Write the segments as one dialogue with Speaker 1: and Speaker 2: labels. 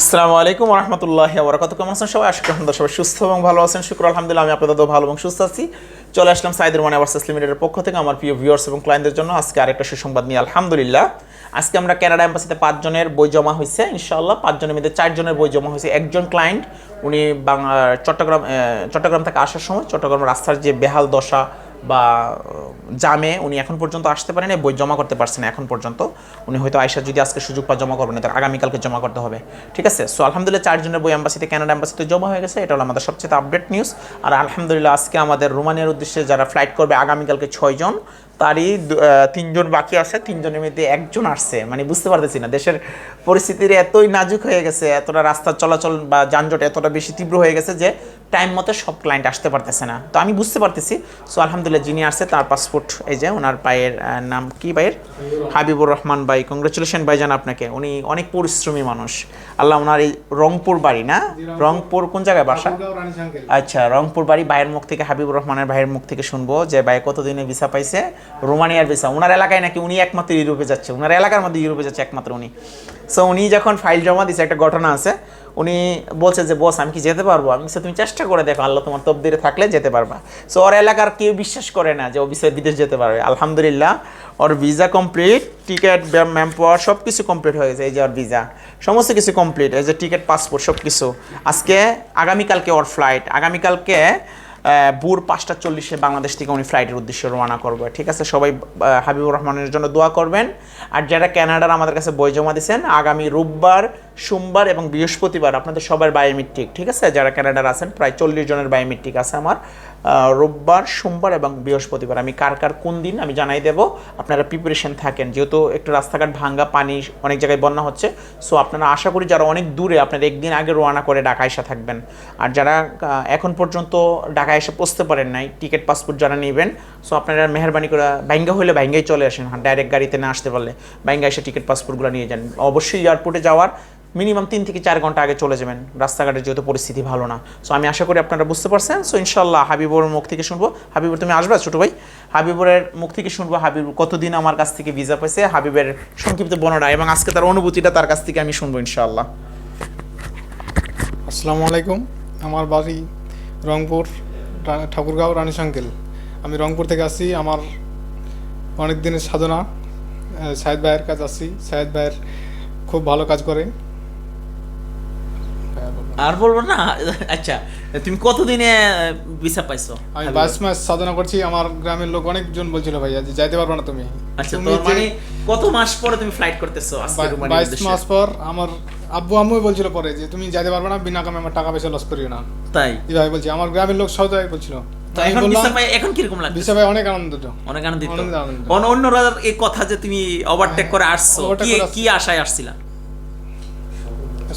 Speaker 1: আসসালামু আলাইকুম রহমতুল্লাহ বরকত কেমন আছেন সবাই? আশা করি সবাই সুস্থ এবং ভালো আছেন। শুক্র, আলহামদুলিল্লাহ, আমি আপনাদের ভালো এবং সুস্থ আছি। চলে আসলাম সাইদুর মানে ভার্সেস লিমিটেডের পক্ষ থেকে আমার প্রিয় ভিউয়ার্স এবং ক্লায়েন্টদের জন্য আজকে আরেকটা সুসংবাদ নিয়ে আলহামদুলিল্লাহ। আজকে আমরা কানাডা এম্বাসিতে পাঁচজনের বই জমা হয়েছে, ইনশাআল্লাহ। পাঁচজনের মধ্যে চারজনের বই জমা হয়েছে। একজন ক্লায়েন্ট উনি চট্টগ্রাম চট্টগ্রাম থেকে আসার সময় চট্টগ্রাম রাস্তার যে বেহাল দশা বা জামে উনি এখন পর্যন্ত আসতে পারেন, বই জমা করতে পারছেন এখন পর্যন্ত। উনি হয়তো আয়সা যদি আজকে সুযোগ পা জমা করবেন তার আগামীকালকে জমা করতে হবে। ঠিক আছে? সো আলহামদুলিল্লাহ, চারজনের বই অ্যাম্বাসিতে ক্যানাডা অ্যাম্বাসিতে জমা হয়ে গেছে, এটা হলো আমাদের সবচেয়ে আপডেট নিউজ আর আলহামদুলিল্লাহ, আজকে আমাদের রোমানিয়ার উদ্দেশ্যে যারা ফ্লাইট করবে, আগামীকালকে ছয়জন। তারই তিনজন বাকি আছে তিনজনের মধ্যে একজন আসছে। মানে বুঝতে পারতেছি না দেশের পরিস্থিতির এতই নাজুক হয়ে গেছে এতটা রাস্তার চলাচল বা যানজট এতটা বেশি তীব্র হয়ে গেছে যে টাইম মতো সব ক্লায়েন্ট আসতে পারতেছে না। তো আমি বুঝতে পারতেছি সো আলহামদুলিল্লাহ যিনি আসছে তার পাসপোর্ট এই যে ওনার পায়ের নাম কি ভাইয়ের? হাবিবুর রহমান ভাই কংগ্রেচুলেশন ভাইজান আপনাকে উনি অনেক পরিশ্রমী মানুষ। আল্লাহ ওনার এই রংপুর বাড়ি না? রংপুর কোন জায়গায় বাসা? আচ্ছা রংপুর বাড়ি ভাইয়ের মুখ থেকে হাবিবুর রহমানের ভাইয়ের মুখ থেকে শুনব যে ভাই কতদিনে ভিসা পাইছে রোমানিয়ার ভিসা ওনার এলাকায় নাকি উনি একমাত্র ইউরোপে যাচ্ছে। ওনার এলাকার মধ্যে ইউরোপে যাচ্ছে একমাত্র উনি। সো উনি যখন ফাইল জমা দিছে, একটা ঘটনা আছে। উনি বলছে যে বস আমি কি যেতে পারব? আমি তুমি চেষ্টা করে দেখো, আল্লাহ তোমার তবদিরে থাকলে যেতে পারবা। সো ওর এলাকার কেউ বিশ্বাস করে না যে, ও বিদেশ বিদেশ যেতে পারবে। আলহামদুলিল্লাহ, ওর ভিসা কমপ্লিট টিকিট ম্যাম পাওয়ার সব কিছু কমপ্লিট হয়ে গেছে। এই যে ওর ভিসা সমস্ত কিছু কমপ্লিট এই যে টিকিট পাসপোর্ট সব কিছু আজকে, আগামীকালকে ওর ফ্লাইট আগামীকালকে ভোর পাঁচটা চল্লিশে বাংলাদেশ থেকে উনি ফ্লাইটের উদ্দেশ্যে রওনা করবে। ঠিক আছে? সবাই হাবিবুর রহমানের জন্য দোয়া করবেন। আর যারা ক্যানাডার আমাদের কাছে বই জমা দিয়েছেন, আগামী রোববার, সোমবার এবং বৃহস্পতিবার আপনাদের সবার বায়োমেট্রিক ঠিক আছে? যারা ক্যানাডার আছেন, প্রায় চল্লিশ জনের বায়োমেট্রিক আছে আমার। রোববার, সোমবার এবং বৃহস্পতিবার। আমি কার কার কোন দিন আমি জানাই দেব। আপনারা প্রিপারেশন থাকেন। যেহেতু একটু রাস্তাঘাট ভাঙ্গা, পানি অনেক জায়গায় বন্যা হচ্ছে সো আপনারা আশা করি যারা অনেক দূরে, আপনারা একদিন আগে রোয়ানা করে ঢাকা এসে থাকবেন। আর যারা এখন পর্যন্ত ঢাকা এসে পৌঁছতে পারেন নাই টিকিট পাসপোর্ট যারা নেবেন সো আপনারা মেহরবানি করে ভাঙ্গা হলে ভাঙ্গাই চলে আসেন ডাইরেক্ট গাড়িতে না আসতে পারলে। ভাঙ্গা এসে টিকিট পাসপোর্টগুলো নিয়ে যান। অবশ্যই এয়ারপোর্টে যাওয়ার মিনিমাম তিন থেকে চার ঘণ্টা আগে চলে যাবেন। রাস্তাঘাটের যেহেতু পরিস্থিতি ভালো না। সো আমি আশা করি আপনারা বুঝতে পারছেন। সো ইনশাল্লাহ হাবিবুর মুখ থেকে শুনব। হাবিবুর, তুমি আসবে ছোটো ভাই? হাবিবুরের মুখ থেকে শুনব। হাবিব কতদিন আমার কাছ থেকে ভিসা পাইছে? হাবিবের সংক্ষিপ্ত বর্ণনা এবং আজকে তার অনুভূতিটা তার কাছ থেকে আমি শুনব ইনশাল্লাহ
Speaker 2: আসসালামু আলাইকুম। আমার বাড়ি রংপুর ঠাকুরগাঁও, রানী সাঙ্কেল আমি রংপুর থেকে আসছি আমার অনেক দিনের সাধনা সাহেদ ভাইয়ের কাজ আসছি সাহেদ ভাইয়ের খুব ভালো কাজ করে।
Speaker 1: আর বলব না? আচ্ছা তুমি কতদিনে ভিসা পাইছো?
Speaker 2: আমি বাইশ মাস সাধনা করছি আমার গ্রামের লোক অনেকজন বলছিল ভাইয়া যে যাইতে পারবে না তুমি।
Speaker 1: আচ্ছা
Speaker 2: তুমি
Speaker 1: তোর
Speaker 2: যে-
Speaker 1: মানে কত মাস পরে তুমি ফ্লাইট করতেছো আজকে রোমানিয়ার
Speaker 2: বাইশ
Speaker 1: উদ্দেশ্যে?
Speaker 2: মাস পর আমার আব্বু বলছিল পরে যে তুমি যাইতে পারবে না বিনা কামে আমার টাকা পয়সা লস করিও না।
Speaker 1: তাই?
Speaker 2: এইভাবে বলছি। আমার গ্রামের লোক বলছিল।
Speaker 1: এখন ভিসা পাই এখন কীরকম লাগছে
Speaker 2: বিশা ভাই অনেক আনন্দিত।
Speaker 1: অনেক আনন্দিত। অন্য অন্যরা এই কথা যে তুমি ওভারটেক করে আসছো কি কি আশায় আসছিলা?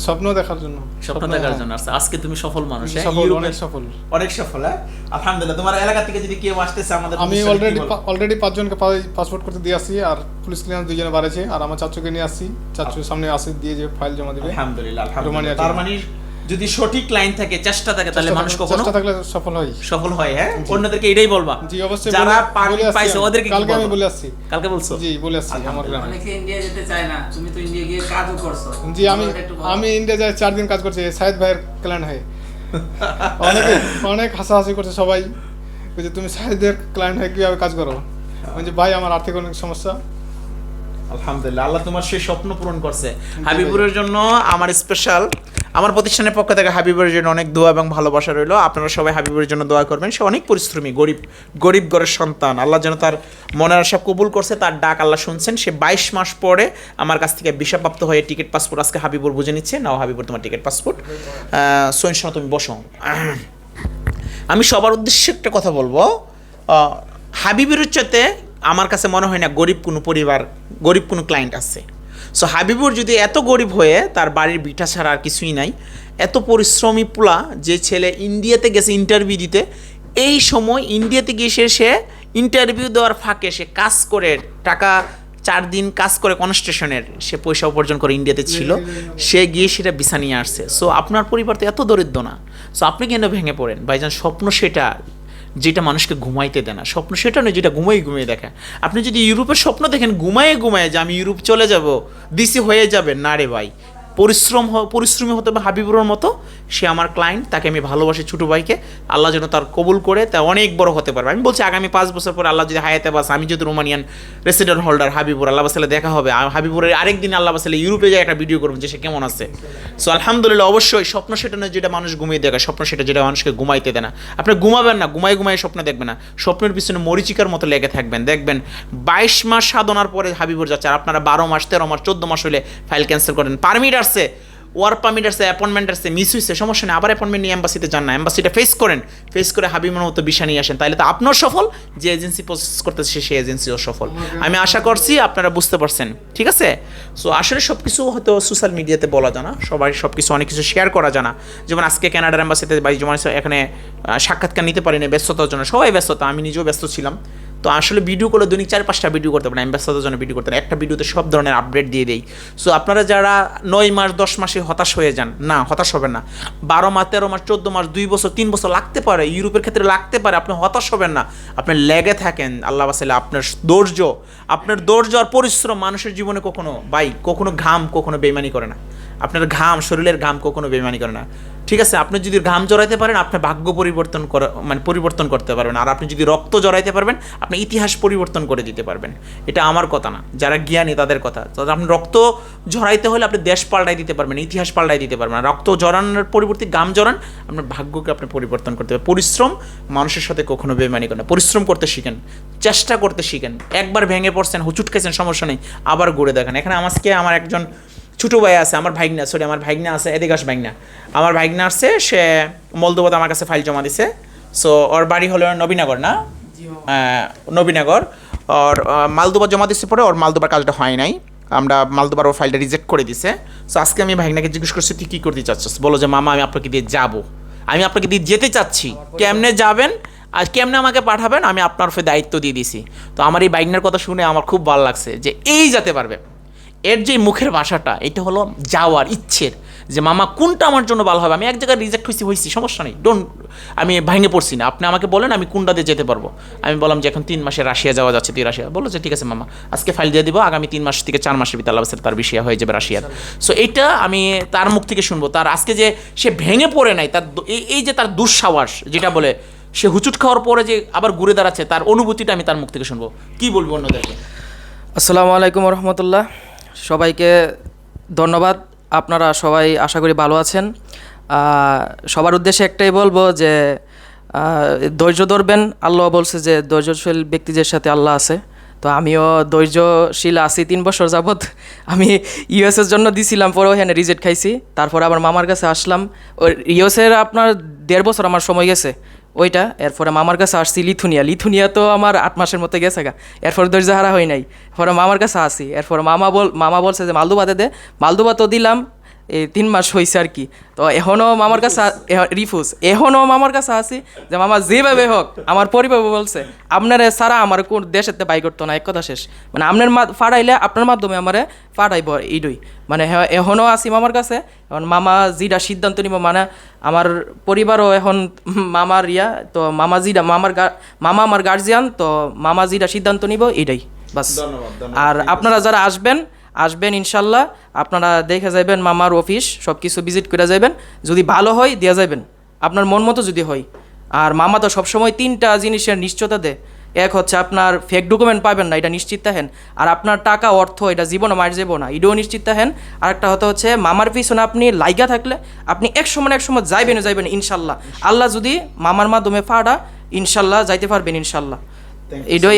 Speaker 2: স্বপ্ন দেখার জন্য।
Speaker 1: স্বপ্ন দেখার জন্য। আসছে আজকে তুমি সফল মানুষ হ্যাঁ?
Speaker 2: সফল অনেক সফল।
Speaker 1: অনেক সফল হ্যাঁ? আলহামদুলিল্লাহ তোমার এলাকা থেকে যদি কেউ আসতেছে আমাদের
Speaker 2: আমি অলরেডি অলরেডি পাঁচজনকে পাসপোর্ট করতে দিয়ে আসছি আর পুলিশ ক্লিয়ারেন্স দুইজনে বাড়েছে আর আমার চাচুকে নিয়ে আসছি চাচুর সামনে আসি দিয়ে যে ফাইল জমা দিবে।
Speaker 1: আলহামদুলিল্লাহ আলহামদুলিল্লাহ। তার মানে যদি সঠিক লাইন থাকে চেষ্টা থাকে তাহলে মানুষ কখনো
Speaker 2: চেষ্টা থাকলে সফল হয়।
Speaker 1: সফল হয় হ্যাঁ? অন্যদেরকে এটাই বলবা।
Speaker 2: জি অবশ্যই
Speaker 1: যারা
Speaker 2: আসছি
Speaker 1: পাইছে ওদেরকে
Speaker 2: কালকে আমি বলে আসছি।
Speaker 1: কালকে বলছো?
Speaker 2: জি বলে আসছি আমার গ্রামে।
Speaker 3: অনেকে ইন্ডিয়া যেতে চায় না তুমি তো ইন্ডিয়া গিয়ে কাজও করছ।
Speaker 2: জি আমি। আমি ইন্ডিয়া যাই চার দিন কাজ করছি সাহেদ ভাইয়ের ক্লায়েন্ট হয়ে। অনেকে অনেক হাসাহাসি করছে সবাই। বলছে তুমি সাহেদের ক্লায়েন্ট হয়ে কীভাবে কাজ করো? বলছে ভাই আমার আর্থিক অনেক সমস্যা।
Speaker 1: আলহামদুলিল্লাহ আল্লাহ তোমার সেই স্বপ্ন পূরণ করছে। হাবিবুরের জন্য আমার স্পেশাল আমার প্রতিষ্ঠানের পক্ষ থেকে হাবিবুরের জন্য অনেক দোয়া এবং ভালোবাসা রইল। আপনারা সবাই হাবিবুরের জন্য দোয়া করবেন। সে অনেক পরিশ্রমী, গরিব গরিব ঘরের সন্তান। আল্লাহ যেন তার মনের আশা কবুল করছে, তার ডাক আল্লাহ শুনছেন। সে বাইশ মাস পরে আমার কাছ থেকে বিষাপ্রাপ্ত হয়ে টিকিট পাসপোর্ট আজকে হাবিবুর বুঝে নিচ্ছে। নাও হাবিবুর, তোমার টিকিট পাসপোর্ট। সোয়েন তুমি বসো। আমি সবার উদ্দেশ্যে একটা কথা বলব। হাবিবের চাইতে আমার কাছে মনে হয় না গরিব কোনো পরিবার, গরিব কোনো ক্লায়েন্ট আছে। সো হাবিবুর যদি এত গরিব হয়ে তার বাড়ির বিটা ছাড়া আর কিছুই নাই, এত পরিশ্রমী পোলা যে ছেলে ইন্ডিয়াতে গেছে ইন্টারভিউ দিতে, এই সময় ইন্ডিয়াতে গিয়ে সে সে ইন্টারভিউ দেওয়ার ফাঁকে সে কাজ করে, টাকা চার দিন কাজ করে কনস্টেশনের সে পয়সা উপার্জন করে ইন্ডিয়াতে ছিল, সে গিয়ে সেটা বিছা নিয়ে আসছে। সো আপনার পরিবার তো এত দরিদ্র না। সো আপনি কেন ভেঙে পড়েন? ভাইজান, স্বপ্ন সেটা। যেটা মানুষকে ঘুমাইতে দেয় না। স্বপ্ন সেটা নয় যেটা ঘুমাই ঘুমিয়ে দেখে। আপনি যদি ইউরোপের স্বপ্ন দেখেন, ঘুমায়ে ঘুমায় যে আমি ইউরোপ চলে যাব, দিসি হয়ে যাবে, না রে ভাই। পরিশ্রম পরিশ্রমী হতে হবে হাবিবুরের মতো। সে আমার ক্লায়েন্ট তাকে আমি ভালোবাসি ছোটো ভাইকে। আল্লাহ যেন তার কবুল করে, তা অনেক বড় হতে পারবে। আমি বলছি আগামী পাঁচ বছর পরে আল্লাহ যদি হায়াতে বাস, আমি যদি Romanian resident holder Habibur, Allah বাসালে দেখা হবে। হাবিবুরের আরেক দিন আল্লাহ বাসালে ইউরোপে যায় একটা ভিডিও করবেন যে সে কেমন আছে। সো আলহামদুলিল্লাহ, অবশ্যই স্বপ্ন সেটা নয় যেটা মানুষ ঘুমিয়ে দেখে, স্বপ্ন সেটা যেটা মানুষকে ঘুমাইতে দেয় না। আপনি ঘুমাবেন না ঘুমাই ঘুমাই স্বপ্ন দেখবেন না। স্বপ্নের পিছনে মরিচিকার মতো লেগে থাকবেন। দেখবেন বাইশ মাস সাধনার পরে হাবিবুর যাচ্ছে, আর আপনারা বারো মাস, তেরো মাস, চোদ্দ মাস হলে ফাইল ক্যান্সেল করেন। পারমিট আসছে ওয়ার্ক পারমিট আসছে অ্যাপয়েন্টমেন্ট আসছে মিস হয়েছে সমস্যা নেই, আবার অ্যাপয়েন্টমেন্ট নিয়ে এম্বাসিতে যান না এম্বাসিটা ফেস করেন ফেস করে হাবিবের মতো বিষয় নিয়ে আসেন তাহলে তো আপনার সফল, যে এজেন্সি প্রসেস করতেছে সেই এজেন্সিও সফল। আমি আশা করছি আপনারা বুঝতে পারছেন, ঠিক আছে? সো আসলে সব কিছু হয়তো সোশ্যাল মিডিয়াতে বলা জানা সবাই সব কিছু অনেক কিছু শেয়ার করা জানা যেমন আজকে কানাডার এম্বাসিতে বাই যেমন এখানে সাক্ষাৎকার নিতে পারিনি, ব্যস্ততার জন্য, সবাই ব্যস্ততা আমি নিজেও ব্যস্ত ছিলাম। তো আসলে ভিডিও করলে দৈনিক চার পাঁচটা ভিডিও করতে পারেন ব্যস্ততার জন্য ভিডিও করতে একটা ভিডিওতে সব ধরনের আপডেট দিয়ে দেই। সো আপনারা যারা নয় মাস, দশ মাসে হতাশ হয়ে যান, না, হতাশ হবেন না। বারো মাস, তেরো মাস, চোদ্দ মাস, দুই বছর, তিন বছর লাগতে পারে, ইউরোপের ক্ষেত্রে লাগতে পারে, আপনি হতাশ হবেন না। আপনি লেগে থাকেন, আল্লাহ বাসালে আপনার ধৈর্য আপনার ধৈর্য আর পরিশ্রম মানুষের জীবনে কখনো বাই কখনো ঘাম, কখনো বেমানি করে না। আপনার ঘাম শরীরের ঘাম কখনো বেমানি করে না। ঠিক আছে, আপনি যদি ঘাম জড়াইতে পারেন আপনার ভাগ্য পরিবর্তন করা মানে পরিবর্তন করতে পারবেন। আর আপনি যদি রক্ত জড়াইতে পারবেন, আপনি ইতিহাস পরিবর্তন করে দিতে পারবেন। এটা আমার কথা না, যারা জ্ঞানী তাদের কথা। তো আপনি রক্ত জড়াইতে হলে আপনি দেশ পাল্টাই দিতে পারবেন, ইতিহাস পাল্টাই দিতে পারবেন। রক্ত জড়ানোর পরিবর্তে ঘাম জড়ান, আপনার ভাগ্যকে আপনি পরিবর্তন করতে পারবেন। পরিশ্রম মানুষের সাথে কখনো বেমানি করে না। পরিশ্রম করতে শিখেন, চেষ্টা করতে শিখেন। একবার ভেঙে পড়ছেন হুচুট খাইছেন সমস্যা নেই। আবার ঘুরে দেখেন। এখানে আমাকে আমার একজন ছোটো ভাই আছে আমার ভাইগনা সরি আমার ভাইগনা আছে এদিকে আস ভাইগনা আমার ভাইগনা আসছে সে মলদোবাদ আমার কাছে ফাইল জমা দিছে। সো ওর বাড়ি হলো নবীনগর না? নবীনগর। ওর মালদোবার জমা দিচ্ছে পরে ওর মালদোবার কাজটা হয় নাই। আমরা মালদোবার ওর ফাইলটা রিজেক্ট করে দিছে। সো আজকে আমি ভাইগনাকে জিজ্ঞেস করছি তুই কী করতে চাচ্ছিস? বলো যে মামা আমি আপনাকে দিয়ে যাব। আমি আপনাকে দিয়ে যেতে চাচ্ছি। কেমনে যাবেন? আর কেমনে আমাকে পাঠাবেন? আমি আপনার দায়িত্ব দিয়ে দিছি। তো আমার এই বাইকনার কথা শুনে আমার খুব ভালো লাগছে যে এই যেতে পারবে। এর যে মুখের ভাষাটা, এটা হলো যাওয়ার, ইচ্ছের। যে, মামা, কোনটা আমার জন্য ভালো হবে? আমি এক জায়গায় রিজেক্ট হয়েছি হয়েছি সমস্যা নেই। ডোন্ট আমি ভেঙে পড়ছি না। আপনি আমাকে বলেন, আমি কোনটা দিয়ে যেতে পারব? আমি বললাম যে, এখন তিন মাসে রাশিয়া যাওয়া যাচ্ছে, তুই রাশিয়া বলল যে, ঠিক আছে, মামা, আজকে ফাইল দিয়ে দিব, আগামী তিন মাস থেকে চার মাসের ভিতরে আল্লাহ তার বিষয় হয়ে যাবে রাশিয়ার। সো এটা আমি তার মুখ থেকে শুনব। তার আজকে যে সে ভেঙে পড়ে নাই, তার এই যে তার দুঃসাহস, যেটা বলে, সে হুচুট খাওয়ার পরে যে আবার ঘুরে দাঁড়াচ্ছে, তার অনুভূতিটা আমি তার মুখ থেকে শুনব। কি বলব অন্যদেরকে?
Speaker 4: আসসালামু আলাইকুম রহমতুল্লাহ। সবাইকে ধন্যবাদ। আপনারা সবাই আশা করি ভালো আছেন। সবার উদ্দেশ্যে একটাই বলব যে ধৈর্য ধরবেন। আল্লাহ বলছে যে, ধৈর্যশীল ব্যক্তিদের সাথে আল্লাহ আছে। তো আমিও ধৈর্যশীল আছি তিন বছর যাবৎ। আমি ইউএসের জন্য দিছিলাম, পরে ওখানে রিজেক্ট খাইছি। তারপরে আবার মামার কাছে আসলাম। ইউএসের আপনার দেড় বছর আমার সময় গেছে। ওইটা, এরপরে মামার কাছে আসছি লিথুনিয়া। লিথুনিয়া তো আমার আট মাসের মতো গেছে গা। এরপর ধৈর্য হয় নাই। এরপরে মামার কাছে আসি। এরপর মামা বল মামা বলছে যে, মালদুবাতে দে। মালদুবা তো দিলাম এই তিন মাস হয়েছে আর কি। তো এখনও মামার কাছে রিফুজ। এখনও মামার কাছে আছি যে মামা যেভাবে হোক আমার পরিবার বলছে আপনার সারা আমার কোন দেশেতে বাই করতো না এক কথা শেষ। মানে আপনার মা ফাড়াইলে আপনার মাধ্যমে আমারে ফাড়াইব ইডই। মানে এখনও আছি মামার কাছে। এখন মামা যেটা সিদ্ধান্ত নিব মানে আমার পরিবারও এখন মামার ইয়া তো মামা যেটা মামার গা- মামা আমার গার্জিয়ান তো মামা যেটা সিদ্ধান্ত নিব এটাই বাস। আর আপনারা যারা আসবেন আসবেন ইনশাল্লাহ। আপনারা দেখে যাবেন মামার অফিস সব কিছু ভিজিট করে যাবেন যদি ভালো হয় দেওয়া যাবেন আপনার মন মতো যদি হয়। আর মামা তো সবসময় তিনটা জিনিসের নিশ্চয়তা দেয়। এক হচ্ছে আপনার ফেক ডকুমেন্ট পাবেন না, এটা নিশ্চিত থাকেন। আর আপনার টাকা অর্থ, এটা জীবনে মার যাব না, এটাও নিশ্চিত থাকেন। আর একটা হতে হচ্ছে, মামার পিছনে আপনি লাইগা থাকলে আপনি এক সময় এক সময় যাইবেন যাইবেন ইনশাল্লাহ। আল্লাহ যদি মামার মাধ্যমে ফাড়া ইনশাল্লাহ যাইতে পারবেন, ইনশাল্লাহ। এটাই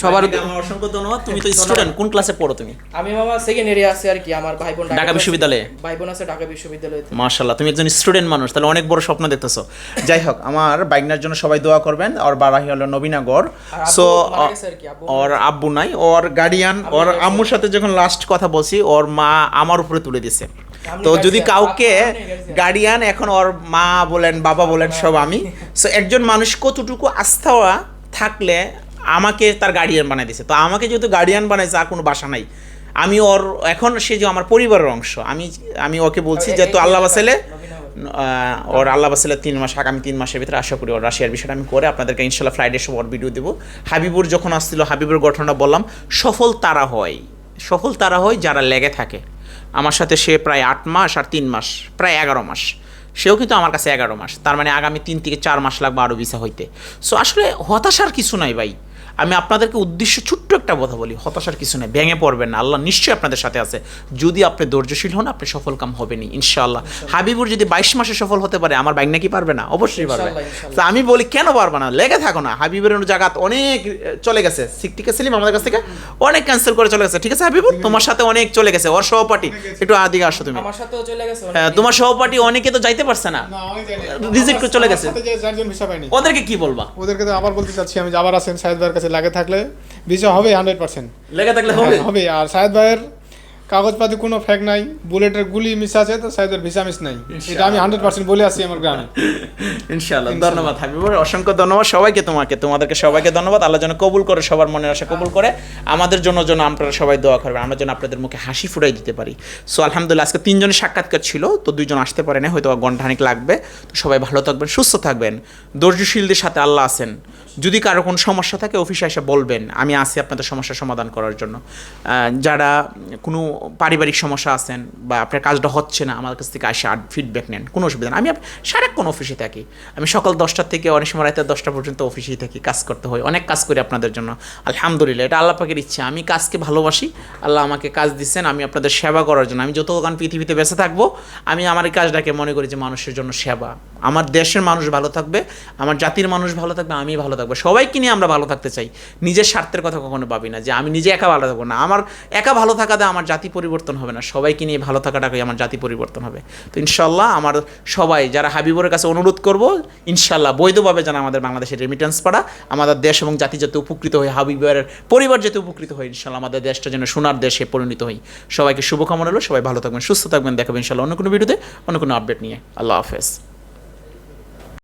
Speaker 4: সবার
Speaker 1: আমার অসংখ্য ধন্যবাদ। তুমি তো স্টুডেন্ট কোন ক্লাসে পড়ো তুমি?
Speaker 4: আমি মামা সেকেন্ড ইয়ারে আছি আর কি আমার ভাই বোন
Speaker 1: ঢাকা বিশ্ববিদ্যালয়ে?
Speaker 4: ভাই বোন আছে ঢাকা বিশ্ববিদ্যালয়ে।
Speaker 1: মার্শাল্লাহ তুমি একজন স্টুডেন্ট মানুষ তাহলে অনেক বড় স্বপ্ন দেখতেছো। যাই হোক আমার বাইকনার জন্য সবাই দোয়া করবেন ওর বাড়ি হলো নবীনগর।
Speaker 4: আব্বু
Speaker 1: সো
Speaker 4: আর আব্বু
Speaker 1: ওর আব্বু নাই ওর গার্ডিয়ান ওর আম্মুর সাথে যখন লাস্ট কথা বলছি ওর মা আমার উপরে তুলে দিছে। তো যদি কাউকে গার্ডিয়ান এখন ওর মা বলেন বাবা বলেন সব আমি। সো একজন মানুষ কতটুকু আস্থা থাকলে আমাকে তার গার্ডিয়ান বানাই দিছে। তো আমাকে যেহেতু গার্ডিয়ান বানাইছে আর কোনো বাসা নাই। আমি ওর এখন সে যে আমার পরিবারের অংশ আমি আমি ওকে বলছি যে তো আল্লাহ বাসালে ওর আল্লাহ বাসালে তিন মাস আগামী তিন মাসের ভিতরে আশা করি ওর রাশিয়ার বিষয়টা আমি করে আপনাদেরকে ইনশাল্লাহ ফ্লাইডে সব ওর ভিডিও দেবো। হাবিবুর যখন আসছিল হাবিবুর ঘটনা বললাম সফল তারা হয়। সফল তারা হয় যারা লেগে থাকে। আমার সাথে সে প্রায় আট মাস আর তিন মাস প্রায় এগারো মাস। সেও কিন্তু আমার কাছে এগারো মাস। তার মানে আগামী তিন থেকে চার মাস লাগবে আরও ভিসা হইতে। সো আসলে হতাশার কিছু নাই ভাই। আমি আপনাদেরকে উদ্দেশ্য ছোট্ট একটা কথা বলি হতাশার কিছু নেই ভেঙে পড়বেন না আল্লাহ নিশ্চয়ই আপনাদের সাথে আছে। যদি আপনি ধৈর্যশীল হন আপনি সফল কাম হবেনি ইনশাআল্লাহ। হাবিবুর যদি বাইশ মাসে সফল হতে পারে আমার বাইক নাকি পারবে না? অবশ্যই পারবে। তো আমি বলি কেন পারবে না? লেগে থাকো না। হাবিবের জায়গাত অনেক চলে গেছে। সিকটিকে সেলিম আমাদের কাছ থেকে অনেক ক্যান্সেল করে চলে গেছে। ঠিক আছে হাবিবুর? তোমার সাথে অনেক চলে গেছে। ওর সহপাঠী একটু আদিকে আসো তুমি।
Speaker 4: আমার সাথেও চলে গেছে
Speaker 1: হ্যাঁ, তোমার সহপাঠী অনেকে তো যাইতে পারছে না। Visit করে চলে গেছে। ওদেরকে কি বলবা?
Speaker 2: ওদেরকে তো আবার বলতে চাচ্ছি আমি যাবার আছেন ভাইয়ের কাছে লাগে থাকলে ভিসা হবে হান্ড্রেড পার্সেন্ট
Speaker 1: লেগে থাকলে হবে?
Speaker 2: হবে। আর সাহেদ ভাইয়ের কাগজপাতি কোনো ফেক নাই বুলেটের গুলি মিস আছে তো ভাইয়ের ভিসা মিস নাই। এটা আমি হান্ড্রেড পার্সেন্ট বলে আসছি আমার গ্রামে।
Speaker 1: ইনশাআল্লাহ ধন্যবাদ হাবিবুর। অসংখ্য ধন্যবাদ সবাইকে তোমাকে। তোমাদেরকে সবাইকে ধন্যবাদ। আল্লাহ যেন কবুল করে সবার মনের আশা কবুল করে। আমাদের জন্য যেন আপনারা সবাই দোয়া করবেন। আমরা যেন আপনাদের মুখে হাসি ফুটাই দিতে পারি। সো আলহামদুলিল্লাহ আজকে তিনজনের সাক্ষাৎকার ছিল তো দুইজন আসতে পারে না হয়তো ঘন্টাখানিক লাগবে। তো সবাই ভালো থাকবেন সুস্থ থাকবেন। ধৈর্যশীলদের সাথে আল্লাহ আছেন। যদি কারও কোনো সমস্যা থাকে, অফিসে এসে বলবেন, আমি আছি আপনাদের সমস্যার সমাধান করার জন্য। যারা কোনো পারিবারিক সমস্যা আছেন বা আপনার কাজটা হচ্ছে না, আমার কাছ থেকে আসে ফিডব্যাক নেন, কোনো অসুবিধা নেই। আমি সারাক্ষণ অফিসে থাকি। আমি সকাল দশটার থেকে অনেক সময় রাতে দশটা পর্যন্ত অফিসেই থাকি, কাজ করতে হয়, অনেক কাজ করি আপনাদের জন্য। আলহামদুলিল্লাহ, এটা আল্লাহ পাকের ইচ্ছা। আমি কাজকে ভালোবাসি, আল্লাহ আমাকে কাজ দিচ্ছেন, আমি আপনাদের সেবা করার জন্য। আমি যতক্ষণ পৃথিবীতে বেঁচে থাকব, আমি আমার এই কাজটাকে মনে করি যে মানুষের জন্য সেবা। আমার দেশের মানুষ ভালো থাকবে, আমার জাতির মানুষ ভালো থাকবে আমি ভালো থাকব। সবাইকে নিয়ে আমরা ভালো থাকতে চাই। নিজের স্বার্থের কথা কখনো ভাবি না যে আমি নিজে একা ভালো থাকব না। আমার একা ভালো থাকাতে আমার জাতি পরিবর্তন হবে না। সবাইকে নিয়ে ভালো থাকাটাকেই আমার জাতি পরিবর্তন হবে। তো ইনশাল্লাহ আমার সবাই যারা হাবিবরের কাছে অনুরোধ করব ইনশাল্লাহ বৈধভাবে যেন আমাদের বাংলাদেশের রেমিটেন্স পাড়া, আমাদের দেশ এবং জাতি যাতে উপকৃত হয়, হাবিবের পরিবার যাতে উপকৃত হয় ইনশাল্লাহ আমাদের দেশটা যেন সোনার দেশে পরিণত হয় সবাইকে শুভকামনা হলো সবাই ভালো থাকবেন, সুস্থ থাকবেন। দেখাবেন ইনশাল্লাহ অন্য কোনো ভিডিওতে, অন্য কোনো আপডেট নিয়ে। আল্লাহ হাফেজ।